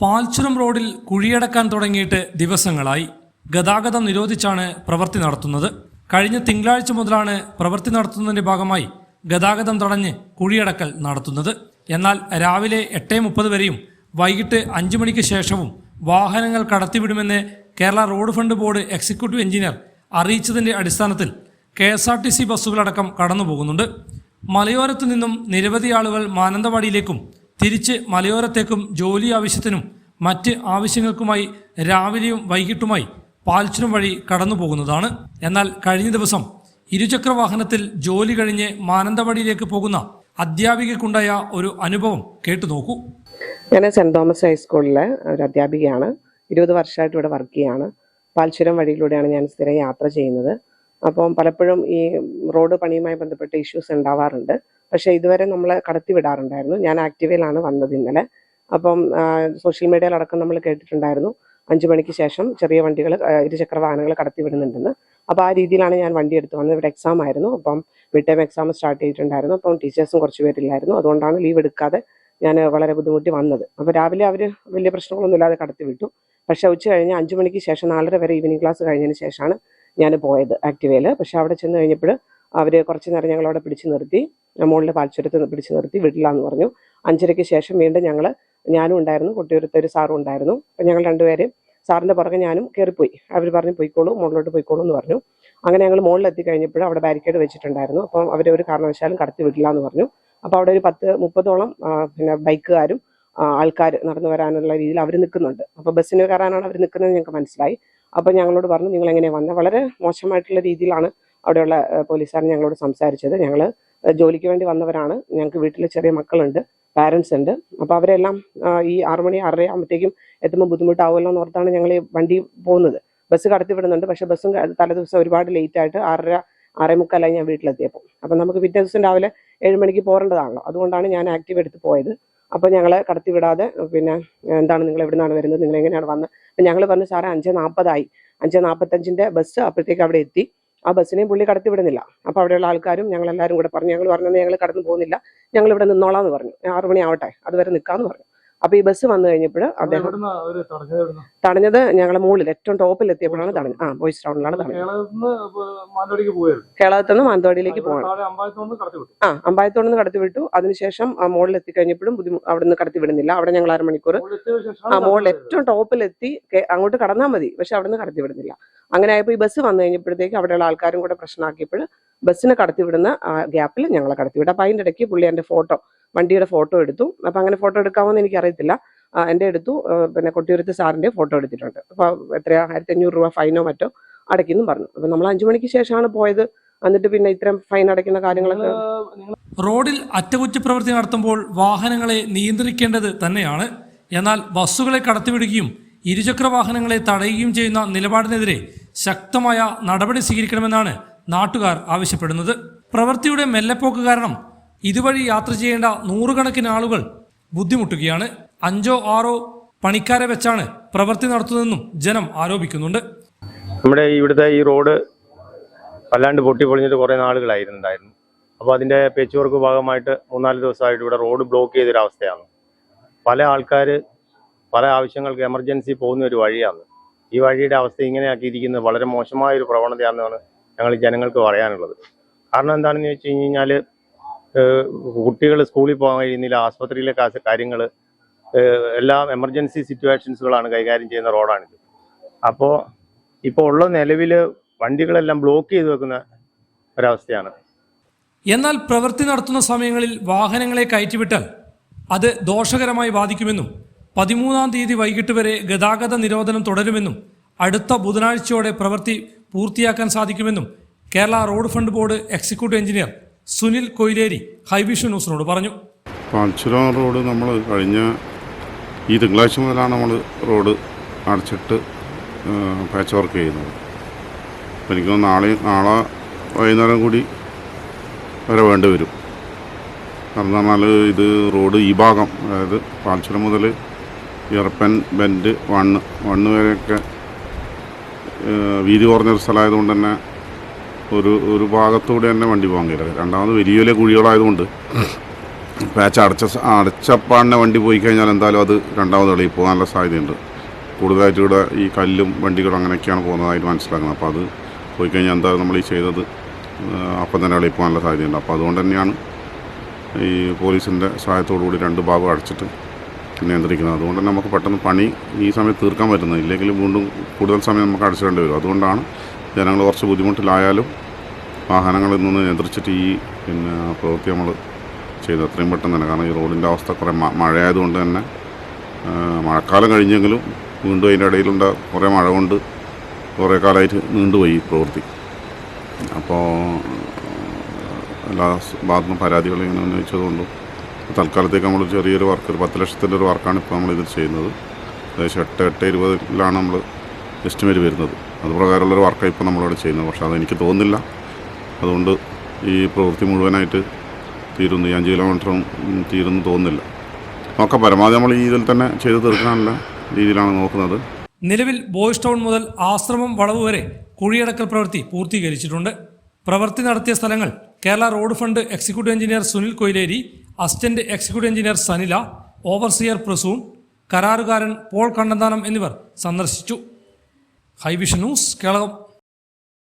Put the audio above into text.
പാൽച്ചുരം റോഡിൽ കുഴിയടക്കാൻ തുടങ്ങിയിട്ട് ദിവസങ്ങളായി ഗതാഗതം നിരോധിച്ചാണ് പ്രവൃത്തി നടത്തുന്നത്. കഴിഞ്ഞ തിങ്കളാഴ്ച മുതലാണ് പ്രവൃത്തി നടത്തുന്നതിന്റെ ഭാഗമായി ഗതാഗതം തടഞ്ഞ് കുഴിയടക്കൽ നടത്തുന്നത്. എന്നാൽ രാവിലെ എട്ട് മുപ്പത് വരെയും വൈകിട്ട് അഞ്ചു മണിക്ക് ശേഷവും വാഹനങ്ങൾ കടത്തിവിടുമെന്ന് Kerala road fund board executive engineer അറിയിച്ചതിന്റെ അടിസ്ഥാനത്തിൽ K S R T C ബസ്സുകളടക്കം കടന്നുപോകുന്നുണ്ട്. മലയോരത്തു നിന്നും നിരവധി ആളുകൾ മാനന്തവാടിയിലേക്കും തിരിച്ച് മലയോരത്തേക്കും ജോലി ആവശ്യത്തിനും മറ്റ് ആവശ്യങ്ങൾക്കുമായി രാവിലെയും വൈകിട്ടുമായി പാൽച്ചുരം വഴി കടന്നു പോകുന്നതാണ് എന്നാൽ കഴിഞ്ഞ ദിവസം ഇരുചക്ര വാഹനത്തിൽ ജോലി കഴിഞ്ഞ് മാനന്തവാടിയിലേക്ക് പോകുന്ന അധ്യാപികയ്ക്കുണ്ടായ ഒരു അനുഭവം കേട്ടു നോക്കൂ. ഞാൻ സെന്റ് തോമസ് ഹൈസ്കൂളിലെ ഒരു അധ്യാപികയാണ്. ഇരുപത് വർഷമായിട്ട് ഇവിടെ വർക്ക് ചെയ്യാണ്. പാൽച്ചുരം വഴിയിലൂടെയാണ് ഞാൻ സ്ഥിരം യാത്ര ചെയ്യുന്നത്. അപ്പം പലപ്പോഴും ഈ റോഡ് പണിയുമായി ബന്ധപ്പെട്ട ഇഷ്യൂസ് ഉണ്ടാവാറുണ്ട്. പക്ഷേ ഇതുവരെ നമ്മൾ കടത്തിവിടാറുണ്ടായിരുന്നു ഞാൻ ആക്റ്റീവയിലാണ് വന്നത് ഇന്നലെ. അപ്പം സോഷ്യൽ മീഡിയയിലടക്കം നമ്മൾ കേട്ടിട്ടുണ്ടായിരുന്നു. അഞ്ചു മണിക്ക് ശേഷം ചെറിയ വണ്ടികൾ ഇരുചക്ര വാഹനങ്ങൾ കടത്തിവിടുന്നുണ്ടെന്ന് അപ്പോൾ ആ രീതിയിലാണ് ഞാൻ വണ്ടി എടുത്ത് വന്നത്. ഇവിടെ എക്സാം ആയിരുന്നു. അപ്പം മിഡ് ടൈം എക്സാം സ്റ്റാർട്ട് ചെയ്തിട്ടുണ്ടായിരുന്നു. അപ്പം ടീച്ചേഴ്സും കുറച്ച് പേരില്ലായിരുന്നു. അതുകൊണ്ടാണ് ലീവ് എടുക്കാതെ ഞാൻ വളരെ ബുദ്ധിമുട്ടി വന്നത്. അപ്പോൾ രാവിലെ അവർ വലിയ പ്രശ്നങ്ങളൊന്നുമില്ലാതെ കടത്തി വിട്ടു. പക്ഷേ ഉച്ച കഴിഞ്ഞ് അഞ്ചു മണിക്ക് ശേഷം നാലര വരെ ഈവനിങ് ക്ലാസ് കഴിഞ്ഞതിന് ശേഷമാണ് ഞാൻ പോയത് ആക്റ്റീവയിൽ പക്ഷെ അവിടെ ചെന്ന് കഴിഞ്ഞപ്പോൾ അവർ കുറച്ച് നേരം ഞങ്ങളവിടെ പിടിച്ചു നിർത്തി. മുകളിൽ പാൽച്ചുരത്ത് പിടിച്ചു നിർത്തി. വിടില്ല എന്ന് പറഞ്ഞു. അഞ്ചരയ്ക്ക് ശേഷം വീണ്ടും ഞങ്ങൾ ഞാനും ഉണ്ടായിരുന്നു. കുട്ടിയൊരുത്തൊരു സാറും ഉണ്ടായിരുന്നു. അപ്പം ഞങ്ങൾ രണ്ടുപേരും സാറിന്റെ പുറകെ ഞാനും കയറിപ്പോയി അവർ പറഞ്ഞു പോയിക്കോളൂ മുകളിലോട്ട് പോയിക്കോളൂ എന്ന് പറഞ്ഞു. അങ്ങനെ ഞങ്ങൾ മുകളിലെത്തി കഴിഞ്ഞപ്പോൾ അവിടെ ബാരിക്കേഡ് വെച്ചിട്ടുണ്ടായിരുന്നു. അപ്പം അവർ ഒരു കാരണവശാലും കടത്തി വിടില്ല എന്ന് പറഞ്ഞു. അപ്പോൾ അവിടെ ഒരു പത്ത് മുപ്പതോളം പിന്നെ ബൈക്കുകാരും ആൾക്കാർ നടന്നു വരാനുള്ള രീതിയിൽ അവർ നിൽക്കുന്നുണ്ട് അപ്പോൾ ബസ്സിന് കയറാനാണ് അവർ നിൽക്കുന്നത് ഞങ്ങൾക്ക് മനസ്സിലായി. അപ്പോൾ ഞങ്ങളോട് പറഞ്ഞു നിങ്ങൾ എങ്ങനെയാണ് വന്നത് വളരെ മോശമായിട്ടുള്ള രീതിയിലാണ് അവിടെയുള്ള പോലീസുകാരൻ ഞങ്ങളോട് സംസാരിച്ചത്. ഞങ്ങൾ ജോലിക്ക് വേണ്ടി വന്നവരാണ്. ഞങ്ങൾക്ക് വീട്ടിൽ ചെറിയ മക്കളുണ്ട് പാരൻസ് ഉണ്ട്. അപ്പോൾ അവരെല്ലാം ഈ ആറു മണി ആറര ആകുമ്പോഴത്തേക്കും എത്തുമ്പോൾ ബുദ്ധിമുട്ടാവുമല്ലോ എന്ന് ഓർത്താണ് ഞങ്ങൾ വണ്ടി പോകുന്നത്. ബസ് കടത്തി വിടുന്നുണ്ട്. പക്ഷേ ബസ്സും തലേദിവസം ഒരുപാട് ലേറ്റ് ആയിട്ട് ആറര ആറേ മുക്കാലായി ഞാൻ വീട്ടിലെത്തിയപ്പോൾ അപ്പം നമുക്ക് പിറ്റേ ദിവസം രാവിലെ ഏഴ് മണിക്ക് പോരേണ്ടതാണല്ലോ. അതുകൊണ്ടാണ് ഞാൻ ആക്റ്റീവ് എടുത്ത് പോയത്. അപ്പോൾ ഞങ്ങളെ കടത്തി വിടാതെ പിന്നെ എന്താണ് നിങ്ങൾ എവിടെ നിന്നാണ് വരുന്നത്? നിങ്ങൾ എങ്ങനെയാണ് വന്നത് അപ്പം ഞങ്ങൾ പറഞ്ഞു സാറേ അഞ്ച് നാൽപ്പതായി അഞ്ച് നാൽപ്പത്തഞ്ചിന്റെ ബസ് അപ്പോഴത്തേക്ക് അവിടെ എത്തി. ആ ബസ്സിനെയും പുള്ളി കടത്തി വിടുന്നില്ല. അപ്പോൾ അവിടെയുള്ള ആൾക്കാരും ഞങ്ങളെല്ലാവരും കൂടെ പറഞ്ഞു ഞങ്ങൾ പറഞ്ഞത് ഞങ്ങൾ കടന്നു പോകുന്നില്ല. ഞങ്ങൾ ഇവിടെ നിന്നോളാം എന്ന് പറഞ്ഞു. ആറുമണി ആവട്ടെ അതുവരെ നിൽക്കാമെന്ന് പറഞ്ഞു. അപ്പോൾ ഈ ബസ് വന്നു കഴിഞ്ഞപ്പോൾ അദ്ദേഹം തടഞ്ഞത് ഞങ്ങളെ മുകളിൽ ഏറ്റവും ടോപ്പിൽ എത്തിയപ്പോഴാണ് തടഞ്ഞത്. ആ ബോയ്സ് ടൗണിലാണ് തടഞ്ഞത്. കേളകത്തു നിന്ന് മാനന്തവാടിയിലേക്ക് പോകണം ആ അമ്പായത്തോട് നിന്ന് കടത്തി വിട്ടു. അതിനുശേഷം ആ മുകളിൽ എത്തിക്കഴിഞ്ഞപ്പോഴും ബുദ്ധിമുട്ട് അവിടെ നിന്ന് കടത്തി വിടുന്നില്ല. അവിടെ ഞങ്ങൾ അരമണിക്കൂർ ആ മുകളിൽ ഏറ്റവും ടോപ്പിൽ എത്തി അങ്ങോട്ട് കടന്നാൽ മതി. പക്ഷെ അവിടെ നിന്ന് കടത്തി വിടുന്നില്ല. അങ്ങനെ ആയപ്പോൾ ഈ ബസ് വന്നു കഴിഞ്ഞപ്പോഴത്തേക്ക് അവിടെയുള്ള ആൾക്കാരും കൂടെ പ്രശ്നമാക്കിയപ്പോൾ ബസ്സിനെ കടത്തി വിടുന്ന ഗ്യാപ്പിൽ ഞങ്ങളെ കടത്തി വിട്ടു. അപ്പൊ അതിന്റെ ഇടയ്ക്ക് പുള്ളി എന്റെ ഫോട്ടോ വണ്ടിയുടെ ഫോട്ടോ എടുത്തു. അപ്പോൾ അങ്ങനെ ഫോട്ടോ എടുക്കാമെന്ന് എനിക്ക് അറിയത്തില്ല എന്റെ എടുത്തു പിന്നെ കൊട്ടിയൂരത്ത് സാറിന്റെ ഫോട്ടോ എടുത്തിട്ടുണ്ട്. അപ്പോൾ എത്രയാ? ആയിരത്തി അഞ്ഞൂറ് രൂപ ഫൈനോ മറ്റോ അടയ്ക്കുന്നു പറഞ്ഞു. അപ്പോൾ നമ്മൾ അഞ്ചു മണിക്ക് ശേഷമാണ് പോയത്. എന്നിട്ട് പിന്നെ ഇത്രയും ഫൈൻ അടയ്ക്കുന്ന കാര്യങ്ങളൊക്കെ റോഡിൽ അറ്റകുറ്റപ്രവൃത്തി നടത്തുമ്പോൾ വാഹനങ്ങളെ നിയന്ത്രിക്കേണ്ടത് തന്നെയാണ്. എന്നാൽ ബസ്സുകളെ കടത്തിവിടുകയും ഇരുചക്ര വാഹനങ്ങളെ തടയുകയും ചെയ്യുന്ന നിലപാടിനെതിരെ ശക്തമായ നടപടി സ്വീകരിക്കണമെന്നാണ് നാട്ടുകാർ ആവശ്യപ്പെടുന്നത്. പ്രവൃത്തിയുടെ മെല്ലെപ്പോക്ക് കാരണം ഇതുവഴി യാത്ര ചെയ്യേണ്ട നൂറുകണക്കിന് ആളുകൾ ബുദ്ധിമുട്ടുകയാണ്. അഞ്ചോ ആറോ പണിക്കാരെ വെച്ചാണ് പ്രവൃത്തി നടത്തുന്നതെന്നും ജനം ആരോപിക്കുന്നുണ്ട്. നമ്മുടെ ഇവിടുത്തെ ഈ റോഡ് വല്ലാണ്ട് പൊട്ടി പൊളിഞ്ഞിട്ട് കുറേ നാളുകളായിരുന്നുണ്ടായിരുന്നു അപ്പോൾ അതിന്റെ പേച്ച് വർക്ക് ഭാഗമായിട്ട് മൂന്നാൽ ദിവസമായിട്ട് ഇവിടെ റോഡ് ബ്ലോക്ക് ചെയ്തൊരവസ്ഥയാണ്. പല ആൾക്കാർ പല ആവശ്യങ്ങൾക്ക് എമർജൻസി പോകുന്ന ഒരു വഴിയാണ്. ഈ വഴിയുടെ അവസ്ഥ ഇങ്ങനെയാക്കിയിരിക്കുന്നത് വളരെ മോശമായ ഒരു പ്രവണതയാണെന്നാണ് ഞങ്ങൾ ജനങ്ങൾക്ക് പറയാനുള്ളത്. കാരണം എന്താണെന്ന് വെച്ച് കഴിഞ്ഞാൽ കുട്ടികൾ സ്കൂളിൽ പോകാൻ കഴിയുന്നില്ല ആസ്പത്രിയിലെ കാര്യങ്ങൾ എല്ലാം എമർജൻസി സിറ്റുവേഷൻസുകളാണ് കൈകാര്യം ചെയ്യുന്ന റോഡാണിത്. അപ്പോൾ ഇപ്പോൾ ഉള്ള നിലവിൽ വണ്ടികളെല്ലാം ബ്ലോക്ക് ചെയ്ത് വെക്കുന്ന ഒരവസ്ഥയാണ്. എന്നാൽ പ്രവൃത്തി നടത്തുന്ന സമയങ്ങളിൽ വാഹനങ്ങളെ കയറ്റിവിട്ടാൽ അത് ദോഷകരമായി ബാധിക്കുമെന്നും പതിമൂന്നാം തീയതി വൈകിട്ട് വരെ ഗതാഗത നിരോധനം തുടരുമെന്നും അടുത്ത ബുധനാഴ്ചയോടെ പ്രവൃത്തി പൂർത്തിയാക്കാൻ സാധിക്കുമെന്നും Kerala road fund board executive engineer Sunil Koileri Hivision ന്യൂസിനോട് പറഞ്ഞു. പാൽച്ചുരം റോഡ് നമ്മൾ കഴിഞ്ഞ ഈ തിങ്കളാഴ്ച മുതലാണ് നമ്മൾ റോഡ് അടച്ചിട്ട് പാച്ച് വർക്ക് ചെയ്യുന്നത്. അപ്പോൾ എനിക്ക് നാളെ നാളെ വൈകുന്നേരം കൂടി വരെ വേണ്ടി വരും. കാരണം പറഞ്ഞാൽ ഇത് റോഡ് ഈ ഭാഗം അതായത് പാൽച്ചുരം മുതൽ ഇറപ്പൻ ബെൻഡ് വണ്ണ് വണ്ണ് വരെയൊക്കെ വീതി കുറഞ്ഞൊരു സ്ഥലമായതുകൊണ്ട് തന്നെ ഒരു ഒരു ഭാഗത്തൂടെ തന്നെ വണ്ടി പോകാൻ കഴിയില്ല. രണ്ടാമത് വലിയ വലിയ കുഴികളായതുകൊണ്ട് പാച്ച് അടച്ച അടച്ചപ്പാടിനെ വണ്ടി പോയി കഴിഞ്ഞാൽ എന്തായാലും അത് രണ്ടാമത് വെളിയിൽ പോകാനുള്ള സാധ്യതയുണ്ട്. കൂടുതലായിട്ട് ഇവിടെ ഈ കല്ലും വണ്ടികളും അങ്ങനെയൊക്കെയാണ് പോകുന്നതായിട്ട് മനസ്സിലാക്കുന്നത്. അപ്പോൾ അത് പോയി കഴിഞ്ഞാൽ എന്തായാലും നമ്മൾ ഈ ചെയ്തത് അപ്പം തന്നെ വെളിയിൽ പോകാനുള്ള സാധ്യതയുണ്ട്. അപ്പോൾ അതുകൊണ്ട് തന്നെയാണ് ഈ പോലീസിന്റെ സഹായത്തോടു കൂടി രണ്ട് ഭാഗം അടച്ചിട്ട് നിയന്ത്രിക്കുന്നത്. അതുകൊണ്ട് തന്നെ നമുക്ക് പെട്ടെന്ന് പണി ഈ സമയത്ത് തീർക്കാൻ പറ്റുന്നത്. ഇല്ലെങ്കിൽ വീണ്ടും കൂടുതൽ സമയം നമുക്ക് അടച്ചിടേണ്ടി വരും. അതുകൊണ്ടാണ് ജനങ്ങൾ കുറച്ച് ബുദ്ധിമുട്ടിലായാലും വാഹനങ്ങളിൽ നിന്ന് നിയന്ത്രിച്ചിട്ട് ഈ പിന്നെ പ്രവൃത്തി നമ്മൾ ചെയ്തു. അത്രയും പെട്ടെന്ന് തന്നെ. കാരണം ഈ റോഡിന്റെ അവസ്ഥ കുറേ മഴയായതുകൊണ്ട് തന്നെ മഴക്കാലം കഴിഞ്ഞെങ്കിലും വീണ്ടും അതിന്റെ ഇടയിലുണ്ട. കുറേ മഴ കൊണ്ട് കുറേ കാലമായിട്ട് നീണ്ടുപോയി പ്രവൃത്തി. അപ്പോൾ എല്ലാ ഭാഗത്തും പരാതികൾ ഇങ്ങനെ ഉന്നയിച്ചതുകൊണ്ടും തൽക്കാലത്തേക്ക് നമ്മൾ ചെറിയൊരു വർക്ക് ഒരു പത്ത് ലക്ഷത്തിന്റെ ഒരു വർക്കാണ് ഇപ്പോൾ നമ്മൾ ഇതിൽ ചെയ്യുന്നത്. ഏകദേശം എട്ട് എട്ട് ഇരുപതിലാണ് നമ്മൾ എസ്റ്റിമേറ്റ് വരുന്നത്. അതുപ്രകാരമുള്ളൊരു വർക്കാണ് ഇപ്പോൾ നമ്മളിവിടെ ചെയ്യുന്നത്. പക്ഷേ അതെനിക്ക് തോന്നുന്നില്ല. അതുകൊണ്ട് ഈ പ്രവൃത്തി മുഴുവനായിട്ട് തീരുന്നു. ഈ അഞ്ച് കിലോമീറ്ററും തീരുന്നു തോന്നുന്നില്ല. നോക്കാം. പരമാവധി നമ്മൾ ഈ ഇതിൽ തന്നെ ചെയ്ത് തീർക്കാനുള്ള രീതിയിലാണ് നോക്കുന്നത്. നിലവിൽ ബോയ്സ് ടൗൺ മുതൽ ആശ്രമം വളവ് വരെ കുഴിയടക്കൽ പ്രവൃത്തി പൂർത്തീകരിച്ചിട്ടുണ്ട്. പ്രവൃത്തി നടത്തിയ സ്ഥലങ്ങൾ Kerala road fund executive engineer Sunil Koileri assistant executive engineer Sanila overseer Prasoon കരാറുകാരൻ പോൾ കണ്ണന്താനം എന്നിവർ സന്ദർശിച്ചു. ഹൈവിഷൻ ന്യൂസ് കേരളം